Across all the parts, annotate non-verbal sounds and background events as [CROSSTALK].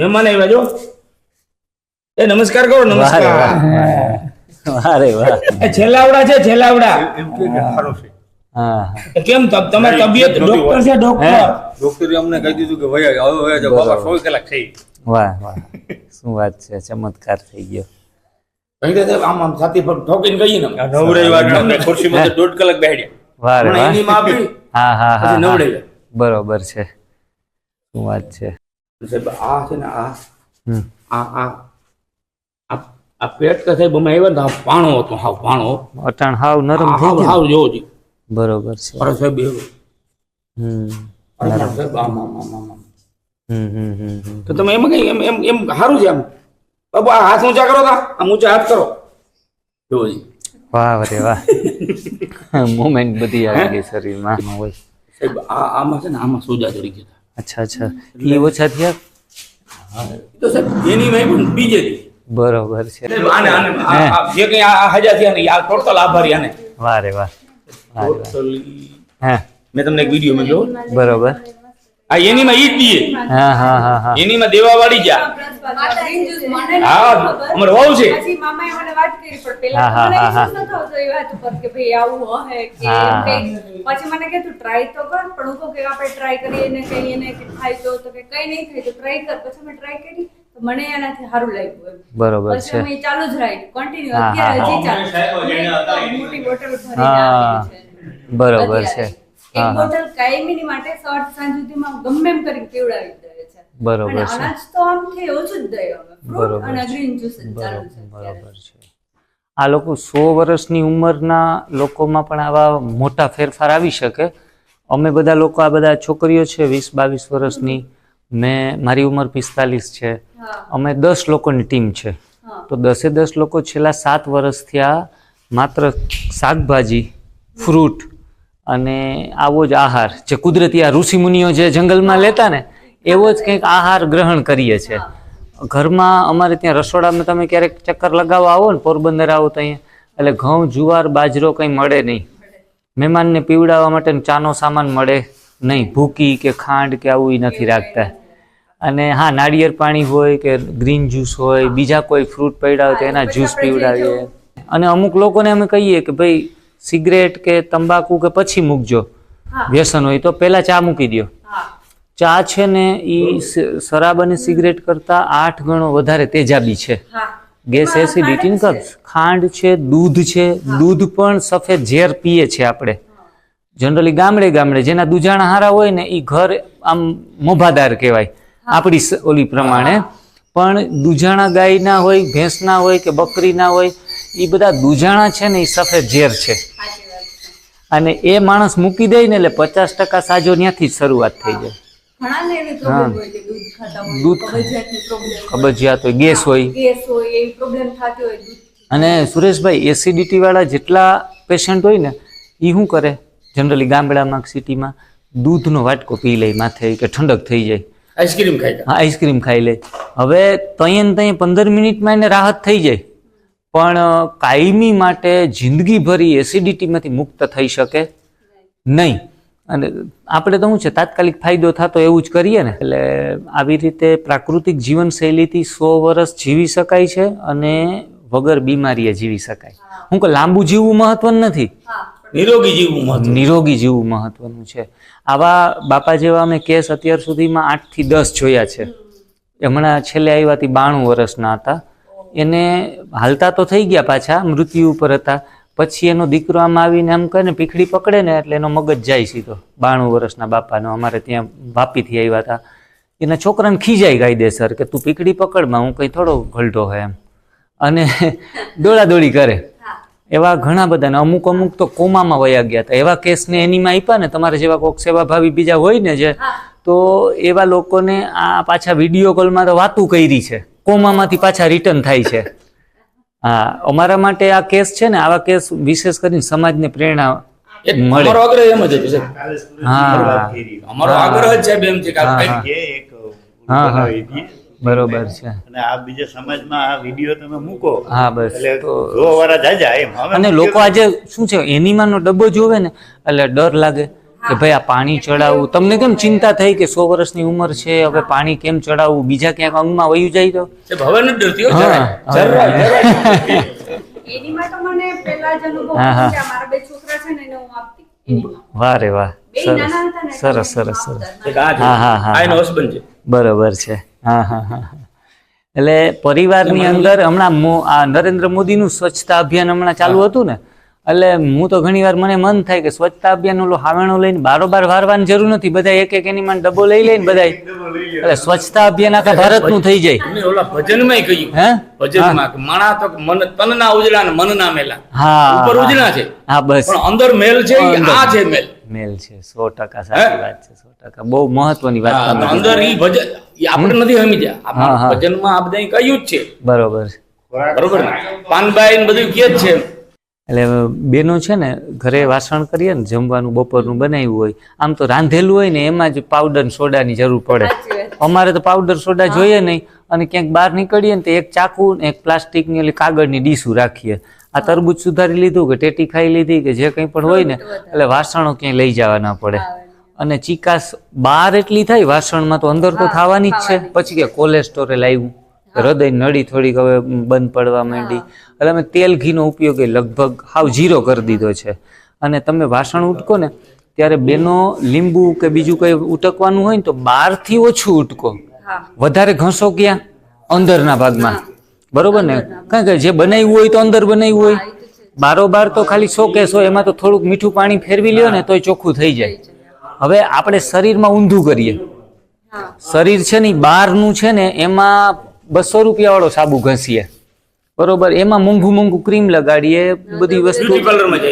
મહેમાન આવ્યા જો. એ નમસ્કાર કરો નમસ્કાર. અરે વાહ એ છેલ્લાવડા છે છેલ્લાવડા. એમ કે કે સારો છે. હા. એ કેમ તમ- તમારી તબિયત ડોક્ટર છે ડોક્ટર ડોક્ટરે અમને કહી દીધું કે વયા હવે વયા જાઓ. બાબા સો કલાક થઈ. વાહ વાહ. શું વાત છે ચમત્કાર થઈ ગયો. કહી દે સાહેબ, આમ આમ છાતી પર ઠોકીને ને. નવરાઈ વાત દોઢ કલાક બેહડ્યા. વાહ એની હા હા હા પછી બરોબર છે. શું વાત છે. સાહેબ આ છે ને આ આ આ આ- પેટ કે સાહેબ અમે આવ્યા ને આ પાણો હતો હાવ પાણો. અટાણ હાવ નરમ થઈ હાવ હાવ જોવો જી. બરોબર છે. અરે સાહેબ એવું. હમ. સાહેબ આમ આમ આમ. હમ. તો તમે એમાં કઈ એમ એમ એમ સારું છે આમ? બાબુ આ હાથ ઊંચા કરો તા આમ ઊંચા હાથ કરો. જોવો જી વાહ રે વાહ. મુમેન્ટ [LAUGHS] બધી આવી ગઈ શરીરમાં આમાં હોય. સાહેબ આ આમાં છે ને આમાં સોજા ચડી ગયા અચ્છા અચ્છા. એ ઓછા થયા? તો સાહેબ એની માં પણ બીજેપી બરોબર છે. આને આને જે કઈ આ હજા થયા ને આ ટોટલ આભારી આને. વારે વાહ. ટોટલી. હા. મેં તમને એક વીડિયો મોકલ્યો બરોબર. આ એનીમાં ઈ દીએ. હા હા હા હા. એની દેવા વાળી જા હા અમારે હોવ છે. પછી મામાએ મને વાત કરી પણ પેલા હા, હા, મને વિશ્વાસ નતો આવતો એ વાત ઉપર કે ભાઈ આવું હશે કે પછી મને કે તું ટ્રાય તો કર પણ હું કે આપણે ટ્રાય કરીએ ને કહીએ ને કે થાય તો તો કે કઈ નહીં થાય તો ટ્રાય કર. પછી મેં ટ્રાય કરી મને એનાથી સારું લાગ્યું એમ. બરોબર છે. ચાલુ જ રાખ્યું. કન્ટિન્યુ અત્યારે હજી ચાલુ. મોટી બોટલ ભરીને હા, છે. બરોબર છે. એક બોટલ કાયમીની માટે સવારથી સાંજ સુધીમાં ગમે એમ કરીને પીવડાવી દે છે. બરોબર છે. અનાજ તો આમ કે ઓછું જ દઈએ અમે. ફ્રૂટ અને. ગ્રીન જ્યુસ જ ચાલુ છે બરોબર છે. આ લોકો સો વર્ષની ઉંમરના લોકોમાં પણ આવા મોટા ફેરફાર આવી શકે. અમે બધા લોકો આ બધા છોકરીઓ છે વીસ બાવીસ વર્ષની. મેં મારી ઉંમર પિસ્તાલીસ છે. અમે દસ લોકોની ટીમ છે. તો દસે દસ લોકો છેલ્લા સાત વર્ષથી આ માત્ર શાકભાજી ફ્રૂટ અને આવો જ આહાર જે કુદરતી આ ઋષિમુનિઓ જે જંગલમાં લેતા ને એવો જ કંઈક આહાર ગ્રહણ કરીએ છે ઘરમાં અમારે ત્યાં રસોડામાં તમે ક્યારેક ચક્કર લગાવવા આવો ને પોરબંદર આવો તો અહીંયા એટલે ઘઉં જુવાર બાજરો કંઈ મળે નહીં. મહેમાનને પીવડાવવા માટે ચાનો સામાન મળે નહીં. ભૂકી કે ખાંડ કે આવું એ નથી રાખતા. અને હા નાળિયેર પાણી હોય કે ગ્રીન જ્યુસ હોય બીજા કોઈ ફ્રૂટ હોય તો એના જ્યુસ પીવડાવીએ. અને અમુક લોકોને અમે કહીએ કે ભાઈ સિગરેટ કે તંબાકુ કે પછી મૂકજો. વ્યસન હોય તો પહેલાં ચા મૂકી દો ચા છે ને એ શરાબ અને સિગરેટ કરતાં આઠ ગણો વધારે તેજાબી છે. ગેસ એસિડિટી ખાંડ ખાંડ છે દૂધ છે દૂધ પણ સફેદ ઝેર પીએ છે આપણે. જનરલી ગામડે ગામડે જેના દુજાણા હારા હોય ને એ ઘર આમ મોભાદાર કહેવાય. આપણી ઓલી પ્રમાણે. પણ દુજાણા ગાયના હોય ભેંસના હોય કે બકરીના હોય એ બધા દુજાણા છે ને એ સફેદ ઝેર છે. અને એ માણસ મૂકી દે ને એટલે પચાસ ટકા સાજો ત્યાંથી જ શરૂઆત થઈ જાય. દૂધ કબજિયાત હોય ગેસ હોય. ગેસ હોય એવી પ્રોબ્લેમ થતી હોય દૂધ અને સુરેશભાઈ એસિડિટી વાળા જેટલા પેશન્ટ હોય ને એ શું કરે? જનરલી ગામડામાં સિટીમાં દૂધનો વાટકો પી લે માથે કે ઠંડક થઈ જાય. આઈસ્ક્રીમ ખાઈ હા આઈસ્ક્રીમ ખાઈ લે. હવે તઈ ને તઈ પંદર મિનિટમાં એને રાહત થઈ જાય. પણ કાયમી માટે જિંદગીભરી એસિડિટીમાંથી મુક્ત થઈ શકે? નહીં. અને આપણે તો શું છે તાત્કાલિક ફાયદો થતો એવું જ કરીએ ને. એટલે આવી રીતે પ્રાકૃતિક જીવનશૈલીથી સો વર્ષ જીવી શકાય છે અને વગર બીમારીએ જીવી શકાય. હું કે લાંબુ જીવવું મહત્વનું નથી. નિરોગી જીવવું મહત્વ નિરોગી જીવવું મહત્વનું છે. આવા બાપા જેવા અમે કેસ અત્યાર સુધીમાં આઠથી દસ જોયા છે. હમણાં છેલ્લે આવ્યાથી બાણું વર્ષના હતા. એને હાલતા તો થઈ ગયા પાછા મૃત્યુ ઉપર હતા. પછી એનો દીકરો આમ આવીને આમ કહે ને પીખડી પકડે ને એટલે એનો મગજ જાય સીધો. બાણું વર્ષના બાપાનો અમારે ત્યાં વાપીથી આવ્યા હતા. એના છોકરાને ખીજાય કાયદેસર કે તું પીકડી પકડમાં હું કંઈ થોડો ઘલટો હોય એમ. અને [LAUGHS] દોડાદોડી કરે. એવા ઘણા બધાને અમુક અમુક તો કોમામાં વયા ગયા હતા. એવા કેસને એનીમાં આપ્યા ને તમારે જેવા કોક સેવાભાવી બીજા હોય ને જે તો એવા લોકોને આ પાછા વીડિયો કોલમાં તો વાતું કરી છે. કોમામાંથી પાછા રિટર્ન થાય છે. હા અમારા માટે આ કેસ છે ને આવા કેસ વિશેષ કરીને સમાજને પ્રેરણા મળે. અમારો આગ્રહ એમ જ છે હા. અમારો આગ્રહ જ છે બેમ છે કે એક હા, હા. બરોબર છે. અને આ બીજા સમાજમાં આ વીડિયો તમે મૂકો. હા બસ. એટલે તો જોવાવાળા જાજા એમ. અને લોકો આજે શું છે એનિમાનો ડબ્બો જોવે ને એટલે ડર લાગે. કે ભાઈ આ પાણી ચડાવવું તમને કેમ ચિંતા થઈ કે સો વર્ષની ઉંમર છે હવે પાણી કેમ ચડાવવું બીજા ક્યાંક અંગમાં વયું જાય તો? માં. વાહ રે વાહ. સરસ નાના હતા ને સરસ સરસ બરોબર છે. હા હા હા હા. એટલે પરિવારની અંદર હમણાં આ નરેન્દ્ર મોદીનું સ્વચ્છતા અભિયાન હમણાં ચાલુ હતું ને? એટલે હું તો ઘણી વાર મને મન થાય કે સ્વચ્છતા અભિયાન ઓલું હાવેણું લઈને બારોબાર વારવાની જરૂર નથી. બધા એક એક એની માં ડબ્બો લઈ લઈને બધા એટલે સ્વચ્છતા અભિયાન આખા ભારતનું થઈ જાય. ઓલા ભજનમાંય કહ્યું. હે? ભજનમાં માણા તો મન તનના ઉજળા ને મનના મેલા. હા ઉપર ઉજળા છે. હા બસ. પણ અંદર મેલ છે આ છે મેલ. મેલ છે. સો ટકા સાચી વાત છે સો ટકા. બહુ મહત્વની વાત અંદર ઈ ભજન આપણે નથી સમજ્યા. ભજનમાં આ બધા કહ્યું જ છે. બરોબર. બરોબર પાનભાઈ પાનબાઈ બધું કે જ છે એટલે બેનો છે ને ઘરે વાસણ કરીએ ને જમવાનું બપોરનું બનાવ્યું હોય આમ તો રાંધેલું હોય ને એમાં જ પાવડર સોડાની જરૂર પડે. અમારે તો પાવડર સોડા જોઈએ નહીં. અને ક્યાંક બહાર નીકળીએ ને તો એક ચાકુ ને એક પ્લાસ્ટિકની એટલે કાગળની ડીશું રાખીએ. આ તરબૂચ સુધારી લીધું કે ટેટી ખાઈ લીધી કે જે કંઈ પણ હોય ને એટલે વાસણો ક્યાંય લઈ જવા ના પડે અને ચિકાસ બહાર એટલી થાય વાસણમાં તો અંદર તો થવાની જ છે. પછી કે કોલેસ્ટોરેલ આવ્યું. હૃદય નળી થોડીક હવે બંધ પડવા માંડી. એટલે અમે તેલ ઘીનો ઉપયોગ એ લગભગ હાવ જીરો કરી દીધો છે. અને તમે વાસણ ઉટકો ને ત્યારે બેનો લીંબુ કે બીજું કંઈ ઉટકવાનું હોય ને તો બહારથી ઓછું ઉટકો. વધારે ઘસો ક્યાં? અંદરના ભાગમાં. બરોબર ને? કઈ કઈ જે બનાવ્યું હોય તો અંદર બનાવ્યું હોય. બારોબાર તો ખાલી સો કેસ હોય એમાં તો થોડુંક મીઠું પાણી ફેરવી લ્યો ને તોય ચોખ્ખું થઈ જાય. હવે આપણે શરીરમાં ઊંધું કરીએ. શરીર છે ને બહારનું છે ને એમાં બસો રૂપિયા વાળો સાબુ ઘસીએ. બરોબર? એમાં મોંઘું મોંઘું ક્રીમ લગાડીએ બધી વસ્તુ.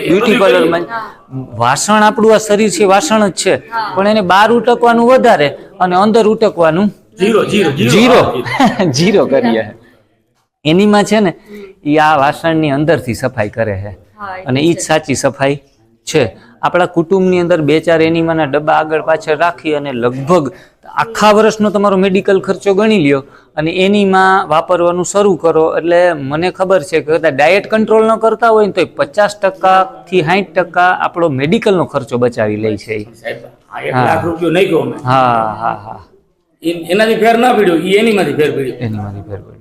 બ્યુટી પાર્લરમાં વાસણ આપણું આ શરીર છે વાસણ જ છે. પણ એને બહાર ઉટકવાનું વધારે અને અંદર ઉટકવાનું જીરો જીરો જીરો. [LAUGHS] કરીએ. એનીમાં છે ને એ આ વાસણની અંદરથી સફાઈ કરે છે. અને એ જ સાચી સફાઈ છે. આપણા કુટુંબની અંદર બે ચાર એનીમાના ડબ્બા આગળ પાછળ રાખી અને લગભગ આખા વર્ષનો તમારો મેડિકલ ખર્ચો ગણી લ્યો અને એનીમાં વાપરવાનું શરૂ કરો. એટલે મને ખબર છે કે કદાચ ડાયટ કંટ્રોલ ન કરતા હોય ને તો પચાસ ટકાથી સાઠ ટકા આપણો મેડિકલનો ખર્ચો બચાવી લે છે. હા. હા હા એનાથી ફેર ના પડ્યો એનીમાંથી ફેર પડ્યો. એનીમાંથી ફેર પડ્યો.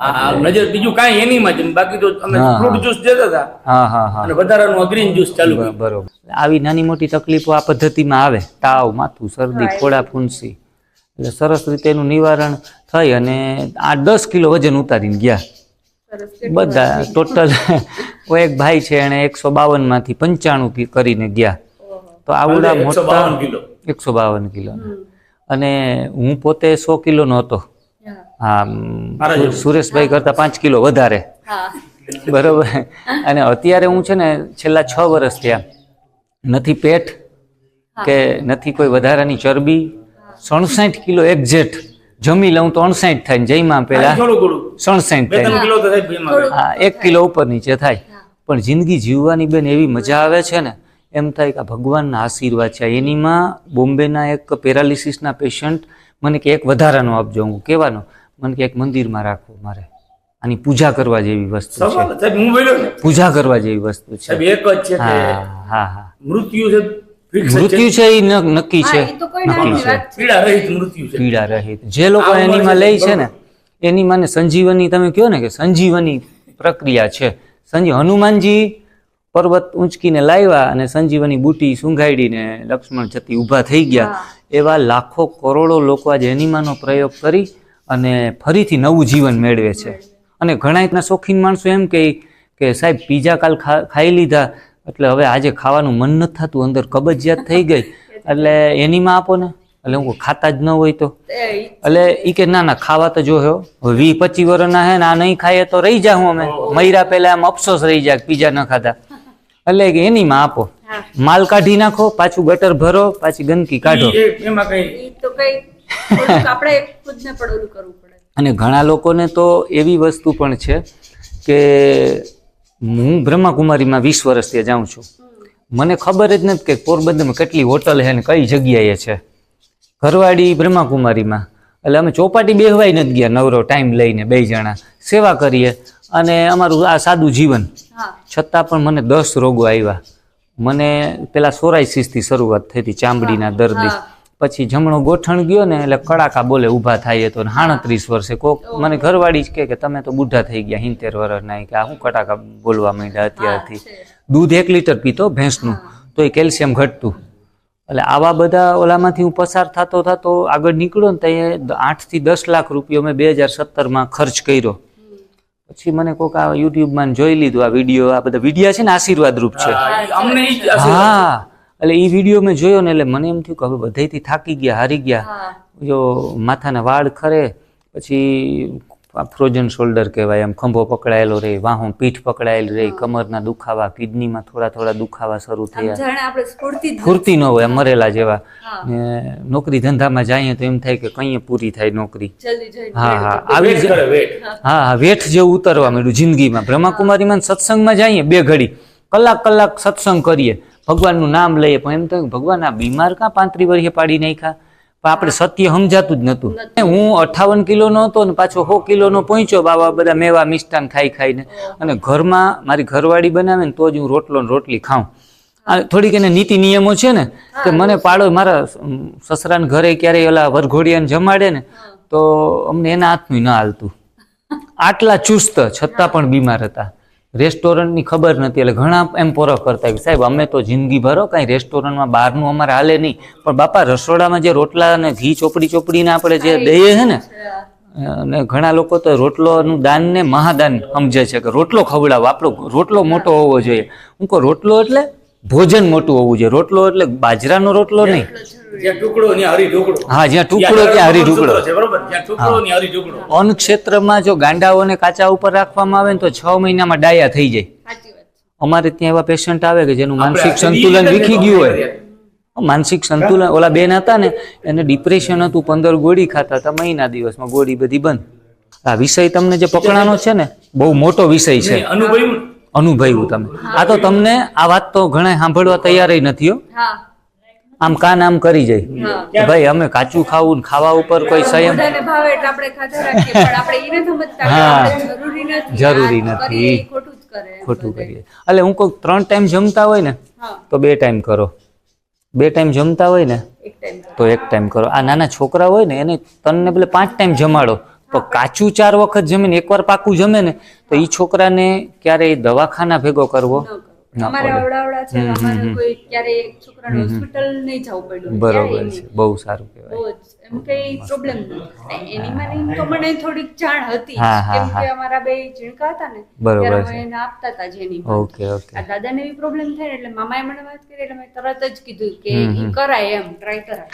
નજર બીજું કાંઈ એનીમાં જ બાકી તો અમે હા, ફ્રૂટ હા. જ્યુસ દેતા હતા. હા હા હા. અને વધારાનું ગ્રીન જ્યુસ ચાલુ બરોબર. આવી નાની મોટી તકલીફો આ પદ્ધતિમાં આવે. તાવ માથું શરદી ફોડા ફૂંસી. એટલે સરસ રીતે એનું નિવારણ થઈ અને આ દસ કિલો વજન ઉતારીને ગયા. બધા ટોટલ [LAUGHS] એક ભાઈ છે એણે એકસો બાવનમાંથી પંચાણું કરીને ગયા. તો આવડા મોટા કિલો. એકસો બાવન કિલો. અને હું પોતે સો કિલોનો હતો હા સુરેશભાઈ કરતા પાંચ કિલો વધારે. બરોબર. અને અત્યારે હું છે ને છેલ્લા છ વર્ષ થયા. નથી પેટ કે નથી કોઈ વધારાની ચરબી. સણસાઠ કિલો એક્ઝેક્ટ જમી લઉં તો અણસાઠ થાય ને જઈમાં પેલા બે થાય. હા એક કિલો ઉપર નીચે થાય. પણ જિંદગી જીવવાની બેન એવી મજા આવે છે ને એમ થાય કે આ ભગવાનના આશીર્વાદ છે. એનીમાં બોમ્બેના એક પેરાલિસિસના પેશન્ટ મને કે એક વધારાનો આપજો. હું કહેવાનો મને કે એક મંદિરમાં રાખવું મારે. આની પૂજા કરવા જેવી વસ્તુ છે. હું બોલ્યો ને? પૂજા કરવા જેવી વસ્તુ છે. એક જ છે હા હા હા. મૃત્યુ છે મૃત્યુ છે એ નક્કી છે. નક્કી છે. પીડા રહિત મૃત્યુ છે. પીડા રહિત જે લોકો એનીમાં લે છે ને એની માને સંજીવની તમે કહો ને કે સંજીવની પ્રક્રિયા છે. સંજી હનુમાનજી પર્વત ઊંચકીને લાવ્યા અને સંજીવની બુટી સુંઘાડીને લક્ષ્મણ જતી ઊભા થઈ ગયા. એવા લાખો કરોડો લોકો આજે એનીમાનો પ્રયોગ કરી અને ફરીથી નવું જીવન મેળવે છે. અને ઘણા શોખીન માણસો એમ કહે કે સાહેબ પીઝા કાલ ખા- ખાઈ લીધા. એટલે હવે આજે ખાવાનું મન નથી થતું અંદર કબજિયાત થઈ ગઈ. એટલે એનીમાં આપો ને. એટલે હું ખાતા જ ન હોય તો. એટલે એ કે ના ના ખાવા તો જો વી પચીસ વર્ષના હે ને આ નહીં ખાઈએ તો રહી જા હું અમે. મયરા પહેલા આમ અફસોસ રહી જાય કે પીઝા ન ખાતા એટલે કે એની માં આપો. માલ કાઢી નાખો પાછું ગટર ભરો પાછી ગંદકી કાઢો. એમાં કઈ તો કઈ આપણે ખુદને પણ ઓલું કરવું પડે. અને ઘણા લોકોને તો એવી વસ્તુ પણ છે કે હું બ્રહ્માકુમારીમાં વીસ વર્ષથી જાઉં છું. મને ખબર જ નથી કે પોરબંદરમાં કેટલી હોટલ છે ને કઈ જગ્યાએ છે. ઘરવાળી બ્રહ્માકુમારીમાં. એટલે અમે ચોપાટી બેહવાય નથી ગયા નવરો ટાઈમ લઈને બે જણા. સેવા કરીએ અને અમારું આ સાદું જીવન. છતાં પણ મને દસ રોગો આવ્યા. મને પેલા સોરાઇસિસથી શરૂઆત થઈ હતી ચામડીના દર્દી. પછી જમણો ગોઠણ ગયો ને એટલે કડાકા બોલે ઊભા થાય તો સાડત્રીસ વર્ષે કોક મને ઘરવાળી જ કે તમે તો બુઢા થઈ ગયા હિંતેર વર્ષના કે આ શું કડાકા બોલવા માંડ્યા અત્યારથી. દૂધ એક લીટર પીતો ભેંસનું તો એ કેલ્શિયમ ઘટતું. એટલે આવા બધા ઓલામાંથી હું પસાર થતો થતો આગળ નીકળ્યો ને ત્યાં આઠથી દસ લાખ રૂપિયો મેં બે હજાર સત્તરમાં ખર્ચ કર્યો. પછી મને કોક આ યુટ્યુબમાં જોઈ લીધું આ વીડિયો આ બધા વિડીયા છે ને આશીર્વાદ રૂપ છે હા, એટલે એ વીડિયો મેં જોયો ને એટલે મને એમ થયું કે હવે બધેથી થાકી ગયા હારી ગયા. જો માથાના વાળ ખરે પછી ફ્રોઝન શોલ્ડર કહેવાય એમ ખંભો પકડાયેલો રહે વાહો પીઠ પકડાયેલી રહી કમરના દુખાવા કિડનીમાં થોડા થોડા દુખાવા શરૂ થયા. સ્ફૂર્તિ ફૂર્તિ ન હોય મરેલા જેવા. ને નોકરી ધંધામાં જઈએ તો એમ થાય કે કંઈ પૂરી થાય નોકરી. હા હા. આવી જ હા હા વેઠ જેવું ઉતરવા માંડ્યું જિંદગીમાં. બ્રહ્માકુમારીમાં સત્સંગમાં જઈએ બે ઘડી. કલાક કલાક સત્સંગ કરીએ. ભગવાનનું નામ લઈએ પણ એમ થયું ભગવાન આ બીમાર કાં પાંત્રી વર્ષે પાડી નાખ્યા? પણ આપણે સત્ય સમજાતું જ નતું હું અઠાવન કિલોનો હતો ને પાછો સો કિલોનો પહોંચ્યો બાબા બધા મેવા મિષ્ટાન ખાઈ ખાઈને. અને ઘરમાં મારી ઘરવાળી બનાવે ને તો જ હું રોટલો ને રોટલી ખાઉં. આ થોડીક એને નીતિ નિયમો છે ને કે મને પાડો મારા સસરાને ઘરે ક્યારેય ઓલા વરઘોડિયાને જમાડે ને તો અમને એના હાથનું ના હાલતું. આટલા ચુસ્ત છતાં પણ બીમાર હતા. રેસ્ટોરન્ટની ખબર નથી. એટલે ઘણા એમ પોરો કરતા કે સાહેબ અમે તો જિંદગી ભરો કાંઈ રેસ્ટોરન્ટમાં બહારનું અમારે હાલે નહીં. પણ બાપા રસોડામાં જે રોટલા અને ઘી ચોપડી ચોપડીને આપણે જે દઈએ છે ને અને ઘણા લોકો તો રોટલોનું દાનને મહાદાન સમજે છે કે રોટલો ખવડાવો. આપણો રોટલો મોટો હોવો જોઈએ. હું કહું રોટલો એટલે ભોજન મોટું હોવું જોઈએ. રોટલો એટલે બાજરાનો રોટલો નહીં. જ્યાં ટુકડો ત્યાં હરી ઢોકળો. હા જ્યાં ટુકડો ત્યાં હરી ઢોકળો. અન્ન ક્ષેત્રમાં જો ગાંડાઓને કાચા ઉપર રાખવામાં આવે ને તો છ મહિનામાં ડાયા થઈ જાય. સાચી વાત છે. અમારે ત્યાં એવા પેશન્ટ આવે કે જેનું માનસિક સંતુલન વીખી ગયું હોય. માનસિક સંતુલન ઓલા બેન હતા ને એને ડિપ્રેશન હતું પંદર ગોળી ખાતા હતા મહિના દિવસમાં ગોળી બધી બંધ. આ વિષય તમને જે પકડાનો છે ને બહુ મોટો વિષય છે. નહીં, અનુભવ્યું? તમે. આ તો તમને આ વાત તો ઘણા સાંભળવા તૈયાર નથી હો. આમ કાન આમ કરી જાય. ભાઈ અમે કાચું ખાવું ને ખાવા ઉપર કોઈ સંયમ [LAUGHS] હા. જરૂરી નથી ખોટું. કરીએ. એટલે હું કોઈ ત્રણ ટાઈમ જમતા હોય ને તો બે ટાઈમ કરો. બે ટાઈમ જમતા હોય ને તો એક ટાઈમ કરો. આ નાના છોકરા હોય ને એને તનને પેલે પાંચ ટાઈમ જમાડો. તો કાચું ચાર વખત જમીને એકવાર પાકું જમે ને તો એ છોકરાને ક્યારેય દવાખાના ભેગો કરવો ન ન ક્યારે બરોબર છે બહુ સારું કહેવાય. બહુ એમ કઈ પ્રોબ્લેમ નથી એની મને તો મને થોડીક જાણ હતી હા, હા, કેમ કે અમારા બે ઝીણકા હતા ને ત્યારે એને આપતા હતા જેની ઓકે ઓકે. આ દાદાને એવી પ્રોબ્લેમ થાય એટલે મામા એ મને વાત કરી એટલે મેં તરત જ કીધું કે. કરાય એમ ટ્રાય કરાય.